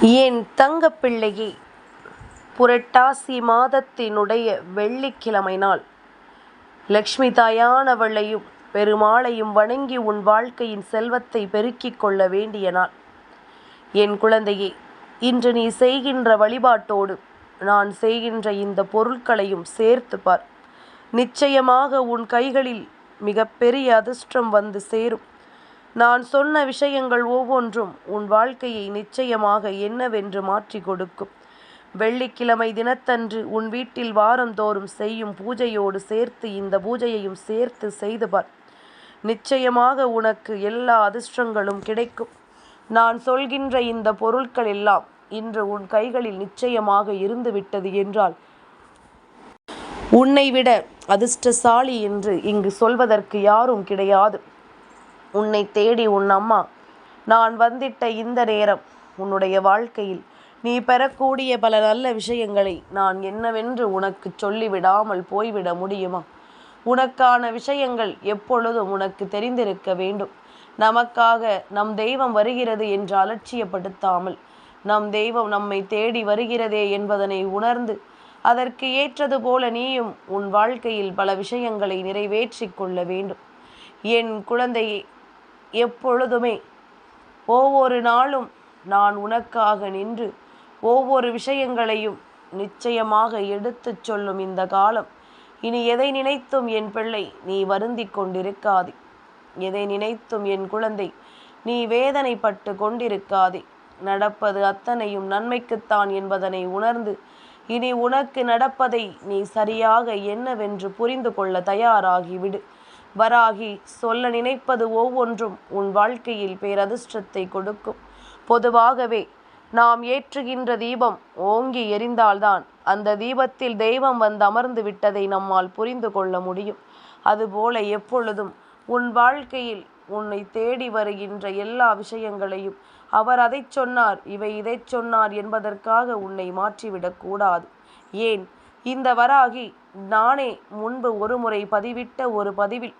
என் தங்கப்பிள்ளையே புரட்டாசி மாதத்தினுடைய வெள்ளிக்கிழமை நாள். லக்ஷ்மி தாயானவளையும் பெருமாளையும் வணங்கி உன் வாழ்க்கையின் செல்வத்தை பெருக்கிக் கொள்ள வேண்டிய நாள். என் குழந்தையே இன்று நீ செய்கின்ற வழிபாட்டோடு நான் செய்கின்ற இந்த பொருட்களையும் சேர்த்து பார். நிச்சயமாக உன் கைகளில் மிகப்பெரிய அதிர்ஷ்டம் வந்து சேரும். நான் சொன்ன விஷயங்கள் ஒவ்வொன்றும் உன் வாழ்க்கையை நிச்சயமாக என்னவென்று மாற்றி கொடுக்கும். வெள்ளிக்கிழமை தினத்தன்று உன் வீட்டில் வாரந்தோறும் செய்யும் பூஜையோடு சேர்த்து இந்த பூஜையையும் சேர்த்து செய்து பார். நிச்சயமாக உனக்கு எல்லா அதிர்ஷ்டங்களும் கிடைக்கும். நான் சொல்கின்ற இந்த பொருட்கள் எல்லாம் இன்று உன் கைகளில் நிச்சயமாக இருந்துவிட்டது என்றால் உன்னை விட அதிர்ஷ்டசாலி என்று இங்கு சொல்வதற்கு யாரும் கிடையாது. உன்னை தேடி உன் அம்மா. நான் வந்திட்ட இந்த நேரம் உன்னுடைய வாழ்க்கையில் நீ பெறக்கூடிய பல நல்ல விஷயங்களை நான் என்னவென்று உனக்கு சொல்லிவிடாமல் போய்விட முடியுமா? உனக்கான விஷயங்கள் எப்பொழுதும் உனக்கு தெரிந்திருக்க வேண்டும். நமக்காக நம் தெய்வம் வருகிறது என்று அலட்சியப்படுத்தாமல் நம் தெய்வம் நம்மை தேடி வருகிறதே என்பதனை உணர்ந்து அதற்கு ஏற்றது போல நீயும் உன் வாழ்க்கையில் பல விஷயங்களை நிறைவேற்றி கொள்ள வேண்டும். என் குழந்தையே எப்பொழுதுமே. ஒவ்வொரு நாளும் நான் உனக்காக நின்று ஒவ்வொரு விஷயங்களையும் நிச்சயமாக எடுத்துச் சொல்லும் இந்த காலம். இனி எதை நினைத்தும் என் பிள்ளை நீ வருந்தி கொண்டிருக்காதே. எதை நினைத்தும் என் குழந்தை நீ வேதனைப்பட்டு கொண்டிருக்காதே. நடப்பது அத்தனையும் நன்மைக்குத்தான் என்பதனை உணர்ந்து இனி உனக்கு நடப்பதை நீ சரியாக என்னவென்று புரிந்து கொள்ள தயாராகிவிடு. வராகி சொல்ல நினைப்பது ஒவ்வொன்றும் உன் வாழ்க்கையில் பேரதிர்ஷ்டத்தை கொடுக்கும். பொதுவாகவே நாம் ஏற்றுகின்ற தீபம் ஓங்கி எரிந்தால்தான் அந்த தீபத்தில் தெய்வம் வந்து அமர்ந்து விட்டதை நம்மால் புரிந்து கொள்ள முடியும். அதுபோல எப்பொழுதும் உன் வாழ்க்கையில் உன்னை தேடி வருகின்ற எல்லா விஷயங்களையும் அவர் அதை சொன்னார் இவை இதை சொன்னார் என்பதற்காக உன்னை மாற்றிவிடக் கூடாது. ஏன்? இந்த வராகி நானே முன்பு ஒருமுறை பதிவிட்ட ஒரு பதிவில்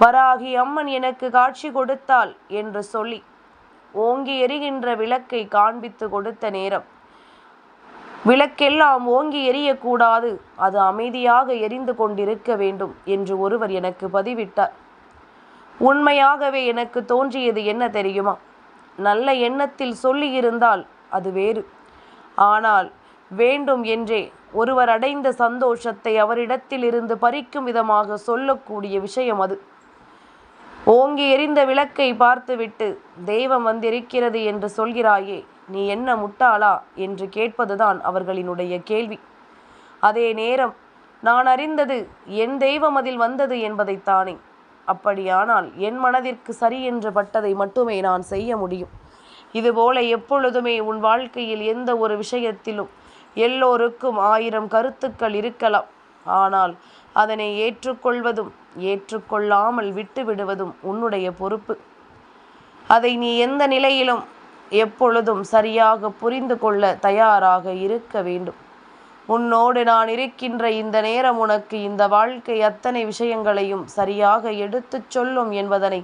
வராகி அம்மன் எனக்கு காட்சி கொடுத்தாள் என்று சொல்லி ஓங்கி எரிகின்ற விளக்கை காண்பித்து கொடுத்த நேரம். விளக்கெல்லாம் ஓங்கி எரியக்கூடாது அது அமைதியாக எரிந்து கொண்டிருக்க வேண்டும் என்று ஒருவர் எனக்கு பதிவிட்டார். உண்மையாகவே எனக்கு தோன்றியது என்ன தெரியுமா? நல்ல எண்ணத்தில் சொல்லியிருந்தால் அது வேறு. ஆனால் வேண்டும் என்றே ஒருவர் அடைந்த சந்தோஷத்தை அவரிடத்தில் இருந்து பறிக்கும் விதமாக சொல்லக்கூடிய விஷயம் அது. ஓங்கி எரிந்த விளக்கை பார்த்துவிட்டு தெய்வம் வந்திருக்கிறது என்று சொல்கிறாயே நீ என்ன முட்டாளா என்று கேட்பதுதான் அவர்களினுடைய கேள்வி. அதே நேரம் நான் அறிந்தது என் தெய்வம் அதில் வந்தது என்பதைத்தானே அப்படியானால் என் மனதிற்கு சரி என்று பட்டதை மட்டுமே நான் செய்ய முடியும். இதுபோல எப்பொழுதுமே உன் வாழ்க்கையில் எந்த ஒரு விஷயத்திலும் எல்லோருக்கும் ஆயிரம் கருத்துக்கள் இருக்கலாம். ஆனால் அதனை ஏற்றுக்கொள்வதும் ஏற்றுக்கொள்ளாமல் விட்டுவிடுவதும் உன்னுடைய பொறுப்பு. அதை நீ எந்த நிலையிலும் எப்பொழுதும் சரியாக புரிந்து கொள்ள தயாராக இருக்க வேண்டும். உன்னோடு நான் இருக்கின்ற இந்த நேரம் உனக்கு இந்த வாழ்க்கை அத்தனை விஷயங்களையும் சரியாக எடுத்துச் சொல்லும் என்பதனை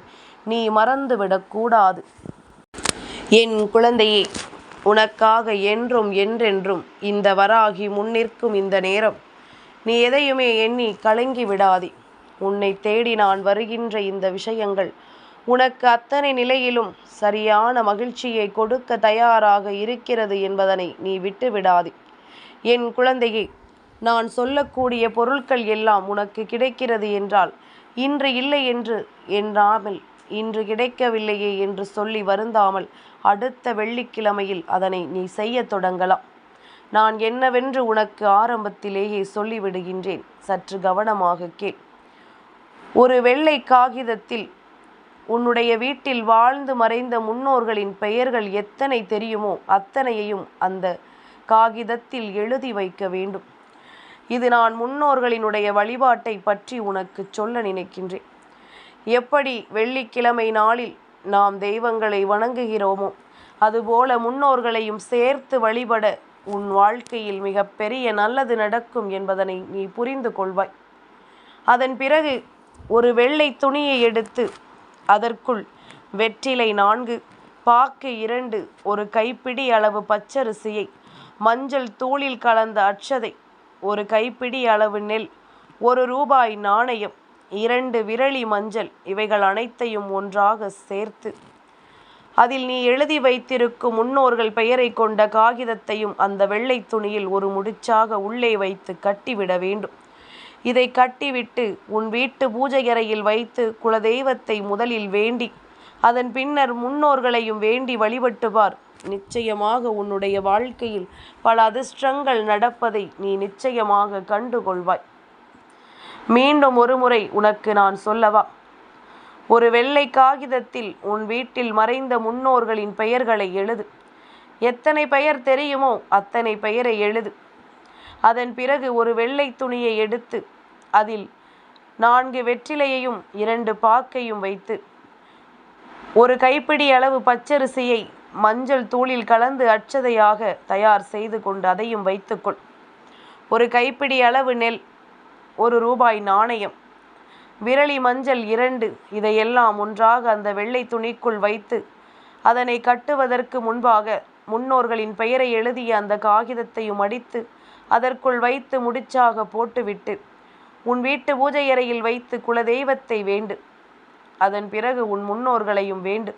நீ மறந்துவிடக்கூடாது என் குழந்தையே உனக்காக என்றும் என்றென்றும் இந்த வராகி முன்னிற்கும் இந்த நேரம். நீ எதையுமே எண்ணி கலங்கி விடாதே. உன்னை தேடி நான் வருகின்ற இந்த விஷயங்கள் உனக்கு அத்தனை நிலையிலும் சரியான மகிழ்ச்சியை கொடுக்க தயாராக இருக்கிறது என்பதனை நீ விட்டு விடாதே. என் குழந்தையே நான் சொல்லக்கூடிய பொருட்கள் எல்லாம் உனக்கு கிடைக்கிறது என்றால் இன்று இல்லை என்று என்றாமல் இன்று கிடைக்கவில்லையே என்று சொல்லி வருந்தாமல் அடுத்த வெள்ளிக்கிழமையில் அதனை நீ செய்ய தொடங்கலாம். நான் என்னவென்று உனக்கு ஆரம்பத்திலேயே சொல்லிவிடுகின்றேன். சற்று கவனமாக கேள். ஒரு வெள்ளை காகிதத்தில் உன்னுடைய வீட்டில் வாழ்ந்து மறைந்த முன்னோர்களின் பெயர்கள் எத்தனை தெரியுமோ அத்தனையையும் அந்த காகிதத்தில் எழுதி வைக்க வேண்டும். இது நான் முன்னோர்களினுடைய வழிபாட்டை பற்றி உனக்கு சொல்ல நினைக்கின்றேன். எப்படி வெள்ளிக்கிழமை நாளில் நாம் தெய்வங்களை வணங்குகிறோமோ அதுபோல முன்னோர்களையும் சேர்த்து வழிபட உன் வாழ்க்கையில் மிகப்பெரிய நல்லது நடக்கும் என்பதனை நீ புரிந்து கொள்வாய். அதன் பிறகு ஒரு வெள்ளை துணியை எடுத்து அதற்குள் வெற்றிலை நான்கு பாக்கு இரண்டு ஒரு கைப்பிடி அளவு பச்சரிசியை மஞ்சள் தூளில் கலந்த அச்சதை ஒரு கைப்பிடி அளவு நெல் ஒரு ரூபாய் நாணயம் இரண்டு விரலி மஞ்சள் இவைகள் அனைத்தையும் ஒன்றாக சேர்த்து அதில் நீ எழுதி வைத்திருக்கும் முன்னோர்கள் பெயரை கொண்ட காகிதத்தையும் அந்த வெள்ளை துணியில் ஒரு முடிச்சாக உள்ளே வைத்து கட்டிவிட வேண்டும். இதை கட்டிவிட்டு உன் வீட்டு பூஜையறையில் வைத்து குலதெய்வத்தை முதலில் வேண்டி அதன் பின்னர் முன்னோர்களையும் வேண்டி வழிபட்டுவார் நிச்சயமாக உன்னுடைய வாழ்க்கையில் பல அதிர்ஷ்டங்கள் நடப்பதை நீ நிச்சயமாக கண்டுகொள்வாய். மீண்டும் ஒருமுறை உனக்கு நான் சொல்லவா? ஒரு வெள்ளை காகிதத்தில் உன் வீட்டில் மறைந்த முன்னோர்களின் பெயர்களை எழுது. எத்தனை பெயர் தெரியுமோ அத்தனை பெயரை எழுது. அதன் பிறகு ஒரு வெள்ளை துணியை எடுத்து அதில் நான்கு வெற்றிலையையும் இரண்டு பாக்கையும் வைத்து ஒரு கைப்பிடி அளவு பச்சரிசியை மஞ்சள் தூளில் கலந்து அச்சதையாக தயார் செய்து கொண்டு அதையும் வைத்துக்கொள். ஒரு கைப்பிடி அளவு நெல் ஒரு ரூபாய் நாணயம். விரலி மஞ்சள் இரண்டு. இதையெல்லாம் ஒன்றாக அந்த வெள்ளை துணிக்குள் வைத்து அதனை கட்டுவதற்கு முன்பாக முன்னோர்களின் பெயரை எழுதிய அந்த காகிதத்தையும் அடித்து அதற்குள் வைத்து முடிச்சாக போட்டுவிட்டு உன் வீட்டு பூஜை அறையில் வைத்து குலதெய்வத்தை வேண்டு. அதன் பிறகு உன் முன்னோர்களையும் வேண்டு.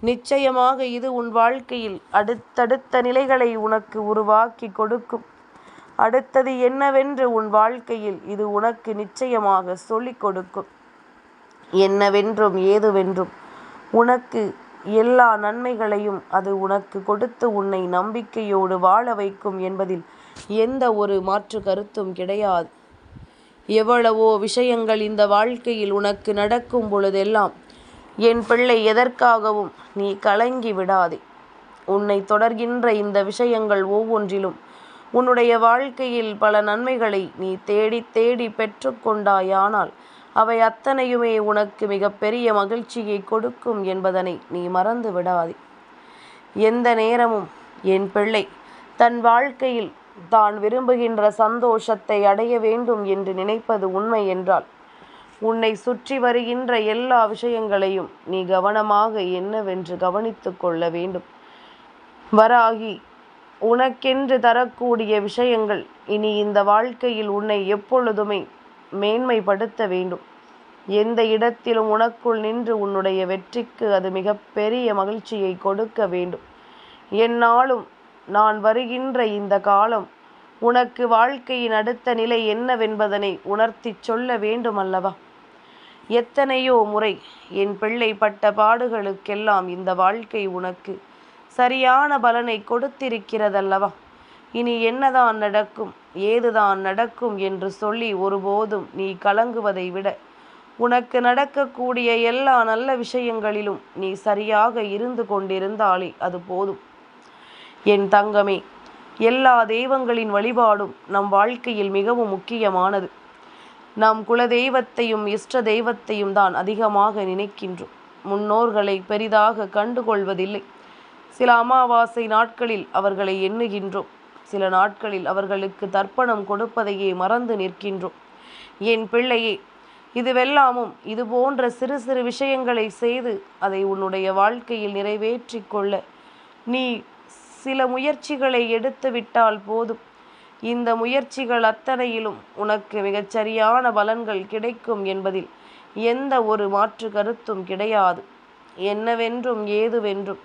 நிச்சயமாக இது உன் வாழ்க்கையில் அடுத்தடுத்த நிலைகளை உனக்கு உருவாக்கி கொடுக்கும். அடுத்தது என்னவென்று உன் வாழ்க்கையில் இது உனக்கு நிச்சயமாக சொல்லிக் கொடுக்கும். என்னவென்றும் ஏதுவென்றும் உனக்கு எல்லா நன்மைகளையும் அது உனக்கு கொடுத்து உன்னை நம்பிக்கையோடு வாழ வைக்கும் என்பதில் எந்த ஒரு மாற்று கருத்தும் கிடையாது. எவ்வளவோ விஷயங்கள் இந்த வாழ்க்கையில் உனக்கு நடக்கும் பொழுதெல்லாம் என் பிள்ளை எதற்காகவும் நீ கலங்கி விடாதே. உன்னை தொடர்கின்ற இந்த விஷயங்கள் ஒவ்வொன்றிலும் உன்னுடைய வாழ்க்கையில் பல நன்மைகளை நீ தேடி தேடி பெற்றுக்கொண்டாயானால் அவை அத்தனையுமே உனக்கு மிகப்பெரிய மகிழ்ச்சியை கொடுக்கும் என்பதனை நீ மறந்து விடாதே. எந்த நேரமும் என் பிள்ளை தன் வாழ்க்கையில் தான் விரும்புகின்ற சந்தோஷத்தை அடைய வேண்டும் என்று நினைப்பது உண்மை என்றால் உன்னை சுற்றி வருகின்ற எல்லா விஷயங்களையும் நீ கவனமாக என்னவென்று கவனித்து கொள்ள வேண்டும். வராகி உனக்கென்று தரக்கூடிய விஷயங்கள். இனி இந்த வாழ்க்கையில் உன்னை எப்பொழுதுமே மேன்மைப்படுத்த வேண்டும். எந்த இடத்திலும் உனக்குள் நின்று உன்னுடைய வெற்றிக்கு அது மிகப்பெரிய மகிழ்ச்சியை கொடுக்க வேண்டும். என்னாலும் நான் வருகின்ற இந்த காலம் உனக்கு வாழ்க்கையின் அடுத்த நிலை என்னவென்பதனை உணர்த்தி சொல்ல வேண்டுமல்லவா? எத்தனையோ முறை என் பிள்ளை பட்ட பாடுகளுக்கெல்லாம் இந்த வாழ்க்கை உனக்கு சரியான பலனை கொடுத்திருக்கிறதல்லவா? இனி என்னதான் நடக்கும் ஏதுதான் நடக்கும் என்று சொல்லி ஒருபோதும் நீ கலங்குவதை விட உனக்கு நடக்கக்கூடிய எல்லா நல்ல விஷயங்களிலும் நீ சரியாக இருந்து கொண்டிருந்தாலே அது போதும். என் தங்கமே எல்லா தெய்வங்களின் வழிபாடும் நம் வாழ்க்கையில் மிகவும் முக்கியமானது. நாம் குலதெய்வத்தையும் இஷ்ட தெய்வத்தையும் தான் அதிகமாக நினைக்கின்றோம். முன்னோர்களை பெரிதாக கண்டுகொள்வதில்லை. சில அமாவாசை நாட்களில் அவர்களை எண்ணுகின்றோம். சில நாட்களில் அவர்களுக்கு தர்ப்பணம் கொடுப்பதையே மறந்து நிற்கின்றோம். என் பிள்ளையே இதுவெல்லாமும் இது போன்ற சிறு சிறு விஷயங்களை செய்து அதை உன்னுடைய வாழ்க்கையில் நிறைவேற்றி கொள்ள. நீ சில முயற்சிகளை எடுத்து விட்டால் போதும். இந்த முயற்சிகள் அத்தனையிலும் உனக்கு மிகச்சரியான பலன்கள் கிடைக்கும் என்பதில் எந்த ஒரு மாற்று கருத்தும் கிடையாது. என்னவென்றும் ஏதுவென்றும்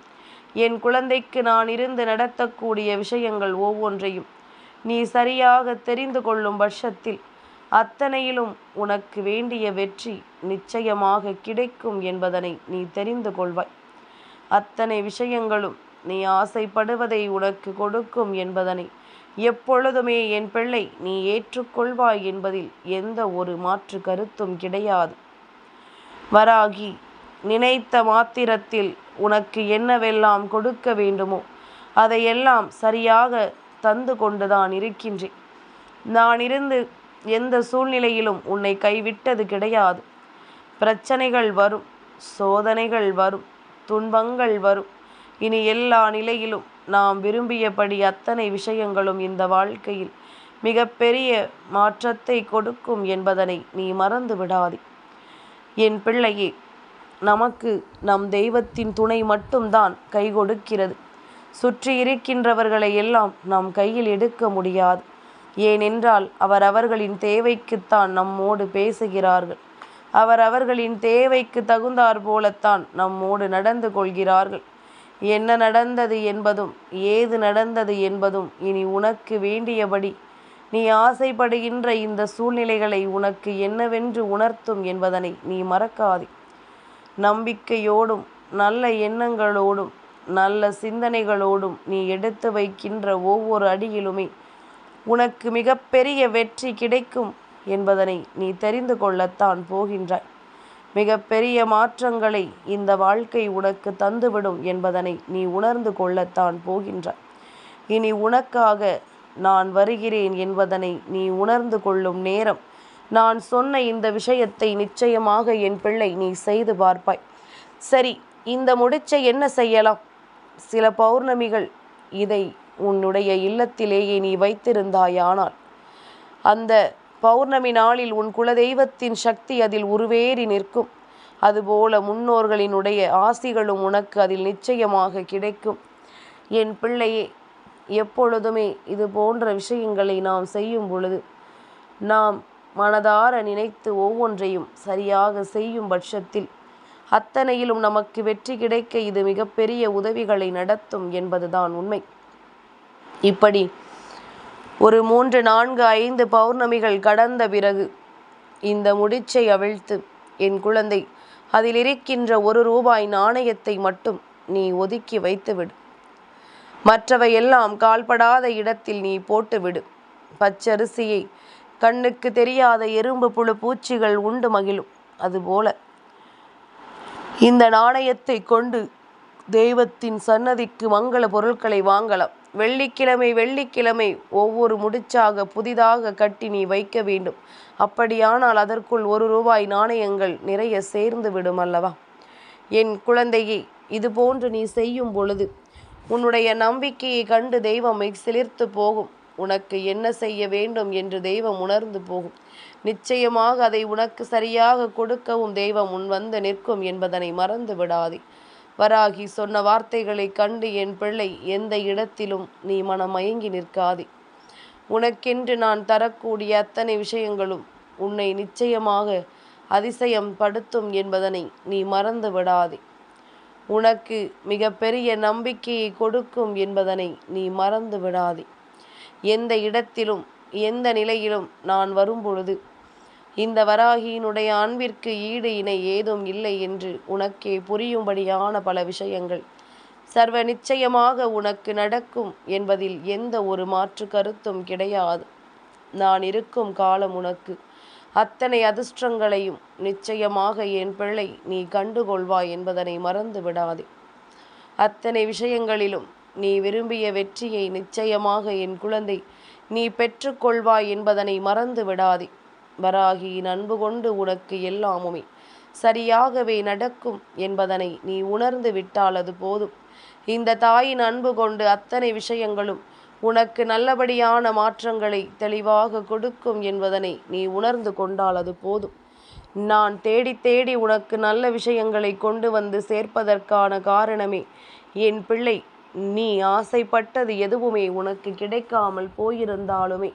என் குழந்தைக்கு நான் இருந்து நடத்தக்கூடிய விஷயங்கள் ஒவ்வொன்றையும் நீ சரியாக தெரிந்து கொள்ளும் பட்சத்தில் அத்தனையிலும் உனக்கு வேண்டிய வெற்றி நிச்சயமாக கிடைக்கும் என்பதனை நீ தெரிந்து கொள்வாய். அத்தனை விஷயங்களும் நீ ஆசைப்படுவதை உனக்கு கொடுக்கும் என்பதனை எப்பொழுதுமே என் பிள்ளை நீ ஏற்றுக்கொள்வாய் என்பதில் எந்த ஒரு மாற்று கருத்தும் கிடையாது. வராகி நினைத்த மாத்திரத்தில் உனக்கு என்னவெல்லாம் கொடுக்க வேண்டுமோ அதையெல்லாம் சரியாக தந்து கொண்டுதான் இருக்கின்றேன். நான் இருந்து எந்த சூழ்நிலையிலும் உன்னை கைவிட்டது கிடையாது. பிரச்சனைகள் வரும் சோதனைகள் வரும் துன்பங்கள் வரும். இனி எல்லா நிலையிலும் நாம் விரும்பியபடி அத்தனை விஷயங்களும் இந்த வாழ்க்கையில் மிகப்பெரிய மாற்றத்தை கொடுக்கும் என்பதனை நீ மறந்து விடாதே. என் பிள்ளையே நமக்கு நம் தெய்வத்தின் துணை மட்டும்தான் கை கொடுக்கிறது. சுற்றி இருக்கின்றவர்களை எல்லாம் நாம் கையில் எடுக்க முடியாது. ஏனென்றால் அவர் அவர்களின் தேவைக்குத்தான் நம்மோடு பேசுகிறார்கள். அவர் அவர்களின் தேவைக்கு தகுந்தாற் போலத்தான் நம்மோடு நடந்து கொள்கிறார்கள். என்ன நடந்தது என்பதும் ஏது நடந்தது என்பதும் இனி உனக்கு வேண்டியபடி. நீ ஆசைப்படுகின்ற இந்த சூழ்நிலைகளை உனக்கு என்னவென்று உணர்த்தும் என்பதனை நீ மறக்காதே. நம்பிக்கையோடும் நல்ல எண்ணங்களோடும் நல்ல சிந்தனைகளோடும் நீ எடுத்து வைக்கின்ற ஒவ்வொரு அடியிலுமே உனக்கு மிகப்பெரிய வெற்றி கிடைக்கும் என்பதனை நீ தெரிந்து கொள்ளத்தான் போகின்றாய். மிகப்பெரிய மாற்றங்களை இந்த வாழ்க்கை உனக்கு தந்துவிடும் என்பதனை நீ உணர்ந்து கொள்ளத்தான் போகின்றாய். இனி உனக்காக நான் வருகிறேன் என்பதனை நீ உணர்ந்து கொள்ளும் நேரம் நான் சொன்ன இந்த விஷயத்தை நிச்சயமாக என் பிள்ளை நீ செய்து பார்ப்பாய். சரி இந்த முடிச்சை என்ன செய்யலாம்? சில பௌர்ணமிகள் இதை உன்னுடைய இல்லத்திலேயே நீ வைத்திருந்தாயானால். அந்த பௌர்ணமி நாளில் உன் குலதெய்வத்தின் சக்தி அதில் உருவேறி நிற்கும். அதுபோல முன்னோர்களினுடைய ஆசிகளும் உனக்கு அதில் நிச்சயமாக கிடைக்கும். என் பிள்ளையே எப்பொழுதுமே இது போன்ற விஷயங்களை நாம் செய்யும் பொழுது நாம் மனதார நினைத்து ஒவ்வொன்றையும் சரியாக செய்யும் பட்சத்தில் அத்தனையிலும் நமக்கு வெற்றி கிடைக்க இது மிகப்பெரிய உதவிகளை நடத்தும் என்பதுதான் உண்மை. இப்படி ஒரு மூன்று நான்கு ஐந்து பௌர்ணமிகள் கடந்த பிறகு இந்த முடிச்சை அவிழ்த்து என் குழந்தை அதில் இருக்கின்ற ஒரு ரூபாய் நாணயத்தை மட்டும் நீ ஒதுக்கி வைத்துவிடு. மற்றவை எல்லாம் கால்படாத இடத்தில் நீ போட்டுவிடு. பச்சரிசியை கண்ணுக்கு தெரியாத எறும்பு புழு பூச்சிகள் உண்டு மகிழும். அதுபோல இந்த நாணயத்தை கொண்டு தெய்வத்தின் சன்னதிக்கு மங்கள பொருட்களை வாங்கலாம். வெள்ளிக்கிழமை வெள்ளிக்கிழமை ஒவ்வொரு முடிச்சாக புதிதாக கட்டி நீ வைக்க வேண்டும். அப்படியானால் அதற்குள் ஒரு ரூபாய் நாணயங்கள் நிறைய சேர்ந்து விடும் அல்லவா? என் குழந்தையை இது போன்று நீ செய்யும் பொழுது உன்னுடைய நம்பிக்கையை கண்டு தெய்வம் சிலிர்த்து போகும். உனக்கு என்ன செய்ய வேண்டும் என்று தெய்வம் உணர்ந்து போகும். நிச்சயமாக அதை உனக்கு சரியாக கொடுக்கவும் தெய்வம் உன் வந்து நிற்கும் என்பதனை மறந்து விடாதே. வராகி சொன்ன வார்த்தைகளை கண்டு என் பிள்ளை எந்த இடத்திலும் நீ மனம் மயங்கி நிற்காதே. உனக்கென்று நான் தரக்கூடிய அத்தனை விஷயங்களும் உன்னை நிச்சயமாக அதிசயம் படுத்தும் என்பதனை நீ மறந்து விடாதே. உனக்கு மிகப்பெரிய நம்பிக்கையை கொடுக்கும் என்பதனை நீ மறந்து விடாதே. எந்த இடத்திலும் எந்த நிலையிலும் நான் வரும்பொழுது இந்த வராகியினுடைய அன்பிற்கு ஈடு இணை ஏதும் இல்லை என்று உனக்கே புரியும்படியான பல விஷயங்கள். சர்வ நிச்சயமாக உனக்கு நடக்கும் என்பதில் எந்த ஒரு மாற்று கருத்தும் கிடையாது. நான் இருக்கும் காலம் உனக்கு அத்தனை அதிர்ஷ்டங்களையும் நிச்சயமாக என் பிள்ளை நீ கண்டுகொள்வாய் என்பதனை மறந்து விடாதே அத்தனை விஷயங்களிலும் நீ விரும்பிய வெற்றியை நிச்சயமாக என் குழந்தை நீ பெற்றுக்கொள்வாய் என்பதனை மறந்து விடாதே. வராகியின் அன்பு கொண்டு உனக்கு எல்லாமுமே. சரியாகவே நடக்கும் என்பதனை நீ உணர்ந்து விட்டால் அது போதும். இந்த தாயின் அன்பு கொண்டு அத்தனை விஷயங்களும் உனக்கு நல்லபடியான மாற்றங்களை தெளிவாக கொடுக்கும் என்பதனை நீ உணர்ந்து கொண்டால் அது போதும். நான் தேடி தேடி உனக்கு நல்ல விஷயங்களை கொண்டு வந்து சேர்ப்பதற்கான காரணமே என் பிள்ளை. நீ ஆசைப்பட்டது எதுவுமே உனக்கு கிடைக்காமல் போயிருந்தாலுமே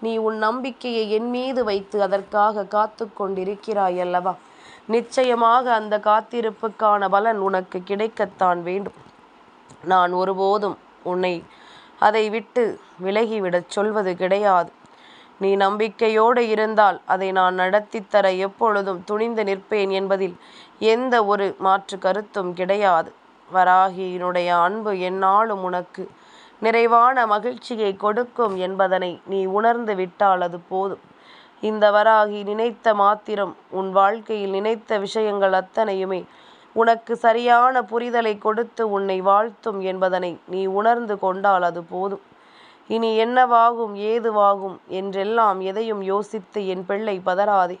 நீ உன் நம்பிக்கையை என் மீது வைத்து அதற்காக காத்து கொண்டிருக்கிறாய் அல்லவா? நிச்சயமாக அந்த காத்திருப்புக்கான பலன் உனக்கு கிடைக்கத்தான் வேண்டும். நான் ஒருபோதும் உன்னை அதை விட்டு விலகிவிடச் சொல்வது கிடையாது. நீ நம்பிக்கையோடு இருந்தால் அதை நான் நடத்தித்தர எப்பொழுதும் துணிந்து நிற்பேன் என்பதில் எந்த ஒரு மாற்று கருத்தும் கிடையாது. வராகியினுடைய அன்பு என்னாலும் உனக்கு நிறைவான மகிழ்ச்சியை கொடுக்கும் என்பதனை நீ உணர்ந்து விட்டால் அது போதும். இந்த வராகி நினைத்த மாத்திரம் உன் வாழ்க்கையில் நினைத்த விஷயங்கள் அத்தனையுமே உனக்கு சரியான புரிதலை கொடுத்து உன்னை வாழ்த்தும் என்பதனை நீ உணர்ந்து கொண்டால் அது போதும். இனி என்னவாகும் ஏதுவாகும் என்றெல்லாம் எதையும் யோசித்து என் பிள்ளை பதறாதே.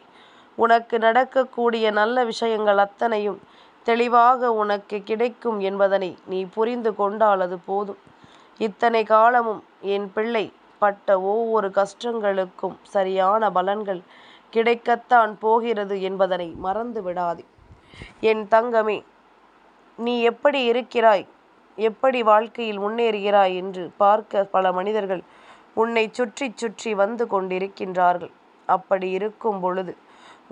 உனக்கு நடக்கக்கூடிய நல்ல விஷயங்கள் அத்தனையும் தெளிவாக உனக்கு கிடைக்கும் என்பதனை நீ புரிந்து கொண்டால் அது போதும். இத்தனை காலமும் என் பிள்ளை பட்ட ஒவ்வொரு கஷ்டங்களுக்கும் சரியான பலன்கள் கிடைக்கத்தான் போகிறது என்பதனை மறந்து விடாதே. என் தங்கமே நீ எப்படி இருக்கிறாய்? எப்படி வாழ்க்கையில் முன்னேறுகிறாய் என்று பார்க்க பல மனிதர்கள் உன்னை சுற்றி சுற்றி வந்து கொண்டிருக்கின்றார்கள். அப்படி இருக்கும் பொழுது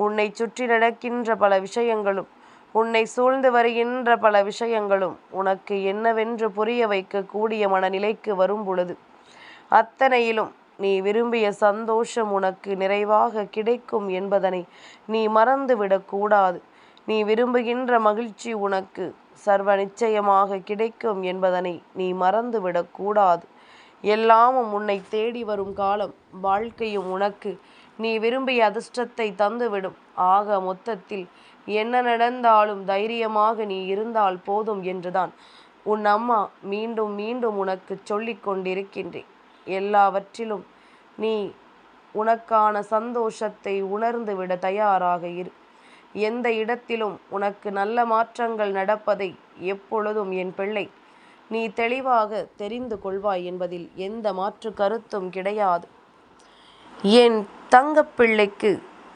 உன்னை சுற்றி நடக்கின்ற பல விஷயங்களும் உன்னை சூழ்ந்து வருகின்ற பல விஷயங்களும் உனக்கு என்னவென்று புரிய வைக்கக்கூடிய மனநிலைக்கு வரும் பொழுது அத்தனையிலும் நீ விரும்பிய சந்தோஷம் உனக்கு நிறைவாக கிடைக்கும் என்பதனை நீ மறந்துவிடக்கூடாது நீ விரும்புகின்ற மகிழ்ச்சி உனக்கு சர்வ நிச்சயமாக கிடைக்கும் என்பதனை நீ மறந்துவிடக்கூடாது எல்லாமும் உன்னை தேடி வரும் காலம் வாழ்க்கையும் உனக்கு நீ விரும்பிய அதிர்ஷ்டத்தை தந்துவிடும். ஆக மொத்தத்தில் என்ன நடந்தாலும் தைரியமாக நீ இருந்தால் போதும் என்றுதான். உன் அம்மா மீண்டும் மீண்டும் உனக்கு சொல்லிக் கொண்டிருக்கின்றேன். எல்லாவற்றிலும் நீ உனக்கான சந்தோஷத்தை உணர்ந்து விட தயாராக இரு. எந்த இடத்திலும் உனக்கு நல்ல மாற்றங்கள் நடப்பதை எப்பொழுதும் என் பிள்ளை நீ தெளிவாக தெரிந்து கொள்வாய் என்பதில் எந்த மாற்று கருத்தும் கிடையாது. என் தங்கப்பிள்ளைக்கு